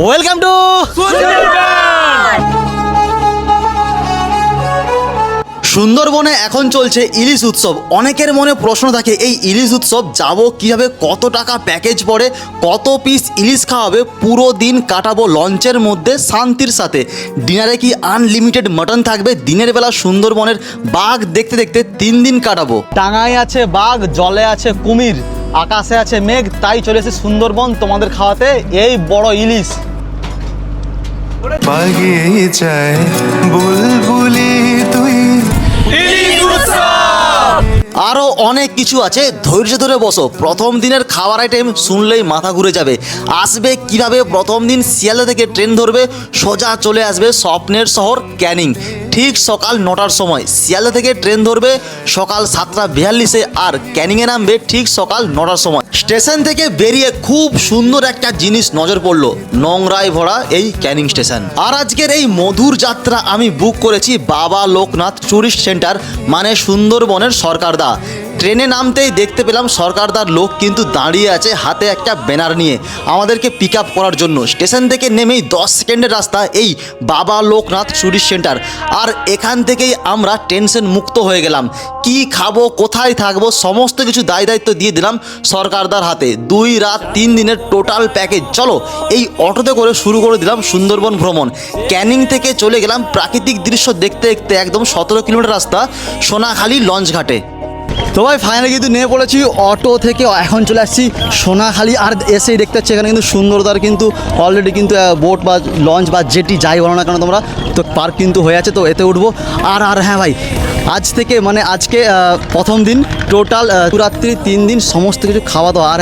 Welcome to সুন্দরবনে! এখন চলছে ইলিশ উৎসব। অনেকের মনে প্রশ্ন থাকে এই ইলিশ উৎসব যাব কীভাবে কত টাকা প্যাকেজ পড়ে কত পিস ইলিশ খাওয়াবে পুরো দিন কাটাবো লঞ্চের মধ্যে শান্তির সাথে। ডিনারে কি আনলিমিটেড মটন থাকবে? দিনের বেলা সুন্দরবনের বাঘ দেখতে দেখতে তিন দিন কাটাবো। টাঙায় আছে বাঘ জলে আছে কুমির। আকাশে আছে মেঘ তাই চলেছে সুন্দরবন। তোমাদের খাওয়াতে এই বড় ইলিশ। পাগিয়ে যায় বুলবুলি তুই। আরও অনেক কিছু আছে ধৈর্য ধরে বসো। প্রথম দিনের খাবার আইটেম শুনলেই মাথা ঘুরে যাবে। আসবে কীভাবে? প্রথম দিন শিয়ালদা থেকে ট্রেন ধরবে সোজা চলে আসবে স্বপ্নের শহর ক্যানিং। ঠিক সকাল নটার সময় শিয়ালদা থেকে ট্রেন ধরবে সকাল সাতটা বিয়াল্লিশে আর ক্যানিংয়ে নামবে ঠিক সকাল নটার সময়। স্টেশন থেকে বেরিয়ে খুব সুন্দর একটা জিনিস নজর পড়ল, নোংরায় ভরা এই ক্যানিং স্টেশন। আর আজকের এই মধুর যাত্রা আমি বুক করেছি বাবা লোকনাথ ট্যুরিস্ট সেন্টার মানে সুন্দরবনের সরকারদা। ট্রেনে নামতেই দেখতে পেলাম সরকারদার লোক কিন্তু দাঁড়িয়ে আছে হাতে একটা ব্যানার নিয়ে আমাদেরকে পিক আপ করার জন্য। স্টেশন থেকে নেমেই দশ সেকেন্ডের রাস্তা এই বাবা লোকনাথ ট্যুরিস্ট সেন্টার। আর এখান থেকেই আমরা টেনশন মুক্ত হয়ে গেলাম। কি খাব, কোথায় থাকব, সমস্ত কিছু দায় দায়িত্ব দিয়ে দিলাম সরকারদার হাতে। দুই রাত, তিন দিনের টোটাল প্যাকেজ চলো, এই অটোতে করে শুরু করে দিলাম সুন্দরবন ভ্রমণ। ক্যানিং থেকে চলে গেলাম প্রাকৃতিক দৃশ্য দেখতে দেখতে একদম সতেরো কিলোমিটার রাস্তা সোনাখালী লঞ্চ ঘাটে। তো ভাই ফাইনালি কিন্তু নেমে পড়েছি অটো থেকে। এখন চলে আসছি সোনাখালী। আর এসেই দেখতে পাচ্ছি এখানে কিন্তু সুন্দরদার কিন্তু অলরেডি কিন্তু বোট বা লঞ্চ বা জেটি যাই বলো না কেন তোমরা, তো পার্ক কিন্তু হয়ে আছে, তো এতে উঠবো। আর আর হ্যাঁ ভাই, আজ থেকে মানে আজকে প্রথম দিন টোটাল রাত্রি তিন দিন সমস্ত কিছু খাওয়া দাওয়া। আর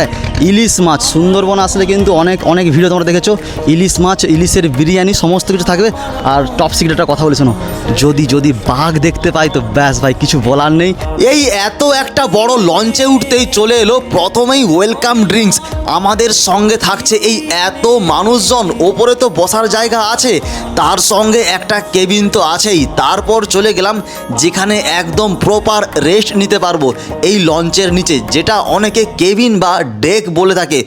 ইলিশ মাছ, সুন্দরবন আসলে কিন্তু অনেক অনেক ভিডিও তোমরা দেখেছ। ইলিশ মাছ, ইলিশের বিরিয়ানি, সমস্ত কিছু থাকবে। আর টপ সিক্রেটটা কথা বলে শোনো, যদি যদি বাঘ দেখতে পাই, তো ব্যাস ভাই, কিছু বলার নেই। এই এত একটা বড় লঞ্চে উঠতেই চলে এলো প্রথমেই ওয়েলকাম ড্রিঙ্কস। আমাদের সঙ্গে থাকছে এই এত মানুষজন, ওপরে তো বসার জায়গা আছে, তার সঙ্গে একটা কেবিন তো আছেই। তারপর চলে গেলাম যেখানে একদম প্রপার রেস্ট নিতে পারব এই লঞ্চের নিচে, যেটা অনেকে কেবিন বা ডেক বলে থাকে।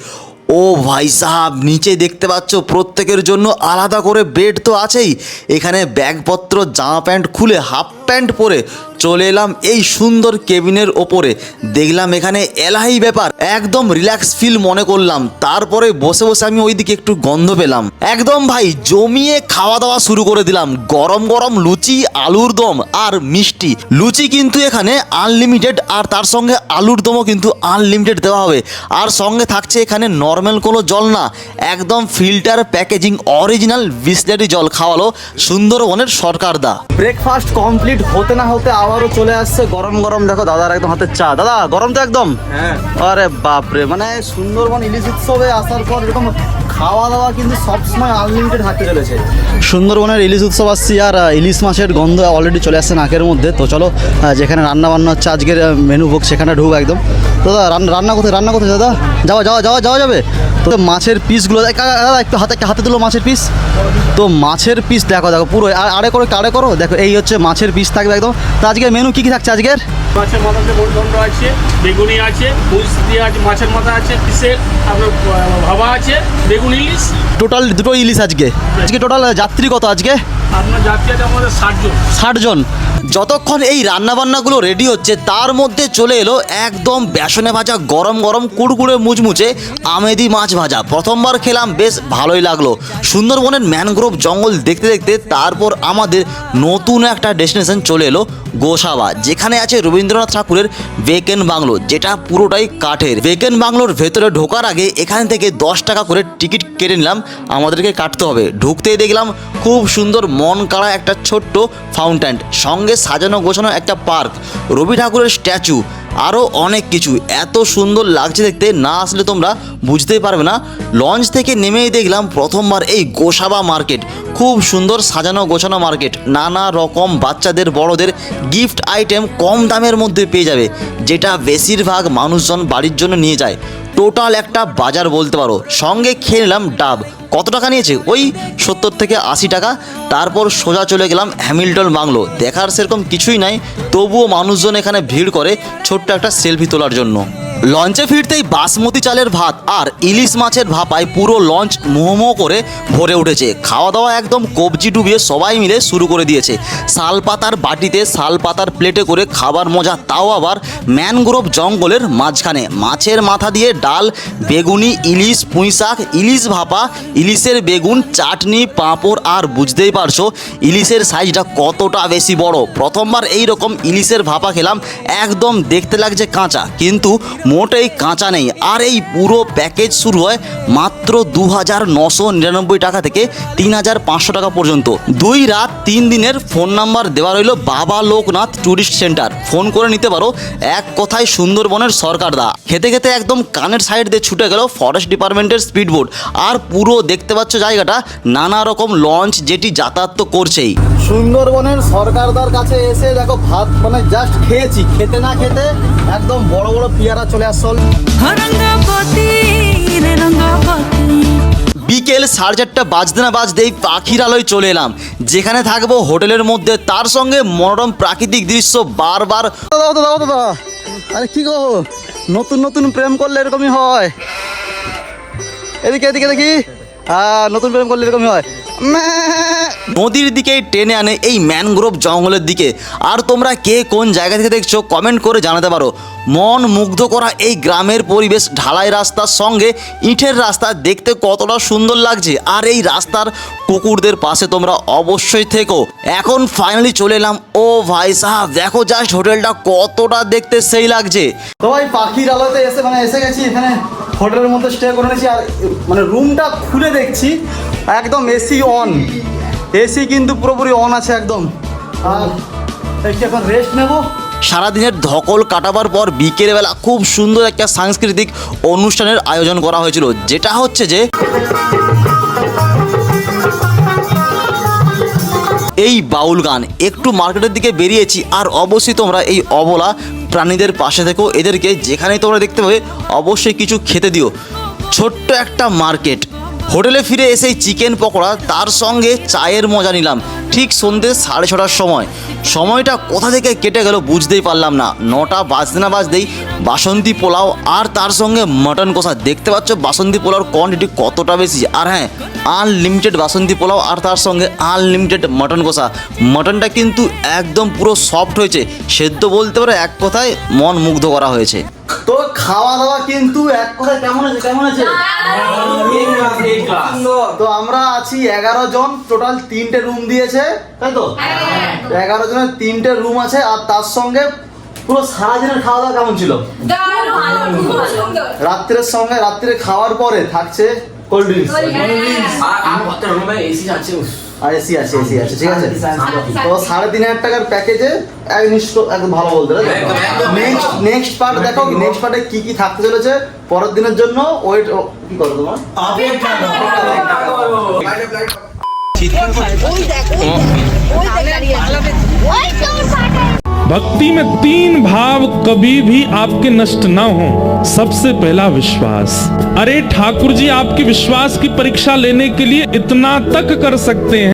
ও ভাই সাহাব, নিচে দেখতে পাচ্ছ প্রত্যেকের জন্য আলাদা করে বেড তো আছেই। এখানে ব্যাগপত্র, জামা প্যান্ট খুলে হাফ প্যান্ট পরে চলে এলাম এই সুন্দর কেবিনের ওপরে। দেখলাম এখানে এলাহি ব্যাপার। একদম রিল্যাক্স ফিল মনে করলাম। তারপরে বসে বসে আমি ওইদিকে একটু গন্ধ পেলাম। একদম ভাই, জমিয়ে খাওয়া দাওয়া শুরু করে দিলাম। গরম গরম লুচি, আলুর দম আর মিষ্টি। লুচি কিন্তু এখানে আনলিমিটেড আর তার সঙ্গে আলুর দমও কিন্তু আনলিমিটেড দেওয়া হবে। আর সঙ্গে থাকছে এখানে নর্মাল কোনো জল না। একদম ফিল্টার প্যাকেজিং অরিজিনাল বিসলারি জল খাওয়ালো সুন্দরবনের সরকার দা ব্রেকফাস্ট কমপ্লিট হতে না হতে আবারও চলে আসছে। গরম গরম দেখো দাদার একদম হাতে চা। দাদা গরম তো একদম? হ্যাঁ। আরে বাপরে মানে সুন্দরবন ইলিশ উৎসবে আসার পর এরকম খাওয়া দাওয়া কিন্তু সবসময় আনলিমিটেড থাকতে চলেছে। সুন্দরবনের ইলিশ উৎসব আসছি আর ইলিশ মাছের গন্ধ অলরেডি চলে আসছে নাকের মধ্যে। তো চলো যেখানে রান্না বান্না হচ্ছে আজকের মেনু ভোগ সেখানে ঢুক একদম। তো দাদা রান্না রান্না কোথায় রান্না কোথায় দাদা? যাওয়া যাওয়া যাওয়া যাওয়া যাবে? তো মাছের পিসগুলো দাদা একটু হাতে হাতে তুলো মাছের পিস তো মাছের পিস দেখো দেখো পুরো আর আড়ে করো আড়ে করো। দেখো এই হচ্ছে মাছের পিস থাকবে একদম। তো আজকের মেনু কী কী থাকছে আজকের? মাছের মাথাতে বড়দণ্ড আছে বেগুনি আছে পুষ দিয়ে আছে মাছের মাথা আছে পিসের আপনার ভাবা আছে বেগুন ইলিশ? টোটাল দুটো ইলিশ আজকে। আজকে টোটাল যাত্রী কত আজকে? ষাট জন। যতক্ষণ এই রান্নাবান্নাগুলো রেডি হচ্ছে, তার মধ্যে চলে এলো একদম বেসনে ভাজা গরম গরম কুড়কুড়ে মুচমুচে আমেদি মাছ ভাজা। প্রথমবার খেলাম, বেশ ভালোই লাগল। সুন্দরবনের ম্যানগ্রোভ জঙ্গল দেখতে দেখতে তারপর আমাদের নতুন একটা ডেস্টিনেশন চলে এলো গোসাবা, যেখানে আছে রবীন্দ্রনাথ ঠাকুরের বেকেন বাংলো যেটা পুরোটাই কাঠের। বেকেন বাংলোর ভেতরে ঢোকার আগে এখান থেকে দশ টাকা করে টিকিট কেটে নিলাম, আমাদেরকে কাটতে হবে। ঢুকতেই দেখলাম খুব সুন্দর মন কাড়া একটা ছোট্ট ফাউন্টেন, সঙ্গে সাজানো গোছানো একটা পার্ক, রবি ঠাকুরের স্ট্যাচু আরও অনেক কিছু। এত সুন্দর লাগছে দেখতে, না আসলে তোমরা বুঝতেই পারবে না। লঞ্চ থেকে নেমেই দেখলাম প্রথমবার এই গোসাবা মার্কেট, খুব সুন্দর সাজানো গোছানো মার্কেট। নানা রকম বাচ্চাদের, বড়দের গিফট আইটেম কম দামের মধ্যে পেয়ে যাবে, যেটা বেশিরভাগ মানুষজন বাড়ির জন্য নিয়ে যায়। টোটাল একটা বাজার বলতে পারো। সঙ্গে খেয়ে নিলাম ডাব। কত টাকা নিয়েছে? ওই সত্তর থেকে আশি টাকা। তারপর সোজা চলে গেলাম হ্যামিল্টন বাংলো। দেখার সেরকম কিছুই নাই, তবুও মানুষজন এখানে ভিড় করে ছোট্ট একটা সেলফি তোলার জন্য। লঞ্চে ফিরতেই বাসমতি চালের ভাত আর ইলিশ মাছের ভাপায় পুরো লঞ্চ মোহমো করে ভরে উঠেছে। খাওয়া দাওয়া একদম কবজি ডুবিয়ে সবাই মিলে শুরু করে দিয়েছে। শাল পাতার বাটিতে শাল পাতার প্লেটে করে খাবার মজা, তাও আবার ম্যানগ্রোভ জঙ্গলের মাঝখানে। মাছের মাথা দিয়ে ডাল, বেগুনি, ইলিশ, পুঁই শাক, ইলিশ ভাপা, ইলিশের বেগুন, চাটনি, পাঁপড় আর বুঝতেই পারছ ইলিশের সাইজটা কতটা বেশি বড়। প্রথমবার এই রকম ইলিশের ভাপা খেলাম, একদম দেখতে লাগছে কাঁচা। কিন্তু মোটেই কাঁচা নেই। আর এই পুরো প্যাকেজ শুরু হয় মাত্র দু হাজার নশো নিরানব্বই টাকা থেকে তিন হাজার পাঁচশো টাকা পর্যন্ত। দুই রাত, তিন দিনের ফোন নাম্বার দেওয়া রইল বাবা লোকনাথ ট্যুরিস্ট সেন্টার। ফোন করে নিতে পারো এক কথায় সুন্দরবনের সরকার দা খেতে খেতে একদম কানের সাইড দিয়ে ছুটে গেল ফরেস্ট ডিপার্টমেন্টের স্পিড বোট আর পুরো দেখতে পাচ্ছ জায়গাটা নানা রকম লঞ্চ যেটি যাতায়াত তো করছেই। সুন্দরবনের সরকারদার কাছে এসে দেখো ভাত মানে জাস্ট খেয়েছি। খেতে না খেতে একদম বড় বড় পিয়ারা চলে আসল বিকেল সাড়ে চারটা বাজতে না বাজতেই পাখির আলোয় চলে এলাম। যেখানে থাকব হোটেলের মধ্যে তার সঙ্গে মনোরম প্রাকৃতিক দৃশ্য বারবার। দাদা দাদা দাদা আরে কি গো নতুন নতুন প্রেম করলে এরকমই হয়। এদিকে এদিকে দেখি। হ্যাঁ নতুন প্রেম করলে এরকমই হয়। নদীর দিকেই টেনে আনে এই ম্যানগ্রোভ জঙ্গলের দিকে। আর তোমরা কে কোন জায়গা থেকে দেখছ কমেন্ট করে জানাতে পারো। মন মুগ্ধ করা এই গ্রামের পরিবেশ, ঢালাই রাস্তার সঙ্গে ইটের রাস্তা দেখতে কতটা সুন্দর লাগছে। আর এই রাস্তার কুকুরদের পাশে তোমরা অবশ্যই থেকো। এখন ফাইনালি চলে এলাম। ও ভাই সাহাব, দেখো জাস্ট হোটেলটা কতটা দেখতে সেই লাগছে। তো ভাই, পাখির আলোতে এসে মানে এসে গেছি, এখানে হোটেলের মধ্যে স্টে করে নিয়েছি। আর মানে রুমটা খুলে দেখছি, একদম এসি অন এসি কিন্তু পুরোপুরি অন আছে একদম। আর এখন রেস্ট নেব। সারাদিনের ধকল কাটাবার পর বিকেলবেলা খুব সুন্দর একটা সাংস্কৃতিক অনুষ্ঠানের আয়োজন করা হয়েছিল, যেটা হচ্ছে যে এই বাউল গান। একটু মার্কেটের দিকে বেরিয়েছি, আর অবশ্যই তোমরা এই অবলা প্রাণীদের পাশে থেকো। এদেরকে যেখানেই তোমরা দেখতে পাবে, অবশ্যই কিছু খেতে দিও। ছোট্ট একটা মার্কেট হোটেলে ফিরে এসেই চিকেন পকোড়া, তার সঙ্গে চায়ের মজা নিলাম। ঠিক সন্ধ্যে সাড়ে ছটার সময়। সময়টা কোথা থেকে কেটে গেল বুঝতেই পারলাম না। নটা বাজতে না বাজতেই বাসন্তী পোলাও আর তার সঙ্গে মটন কষা। দেখতে পাচ্ছ বাসন্তী পোলাওর কোয়ান্টিটি কতটা বেশি। আর হ্যাঁ আনলিমিটেড বাসন্তী পোলাও আর তার সঙ্গে আনলিমিটেড মটন কষা। মটনটা কিন্তু একদম পুরো সফট হয়েছে। সেদ্ধ বলতে পারে এক কথায় মন মুগ্ধ করা হয়েছে। তো খাওয়া দাওয়া কিন্তু এক কথায় কেমন আছে কেমন আছে তো আমরা আছি এগারো জন টোটাল তিনটে রুম দিয়েছে তাই তো এগারো জনের তিনটে রুম আছে আর তার সঙ্গে পুরো সারাদিনের খাওয়া দাওয়া কেমন ছিল রাত্রের সঙ্গে রাত্রে খাওয়ার পরে থাকছে কোল্ড ড্রিঙ্কস আর এসি আছে এসি আছে ঠিক আছে? তো সাড়ে তিন হাজার টাকার প্যাকেজে এক একদম ভালো বলতে নেক্সট নেক্সট পার্ট দেখো নেক্সট পার্টে কি কি থাকতে চলেছে? পরের দিনের জন্য ওয়েট কি করো তোমার? भक्ति में तीन भाव कभी भी आपके नष्ट ना हो। सबसे पहला विश्वास। अरे ठाकुर जी, आपके विश्वास की परीक्षा लेने के लिए इतना तक कर सकते हैं।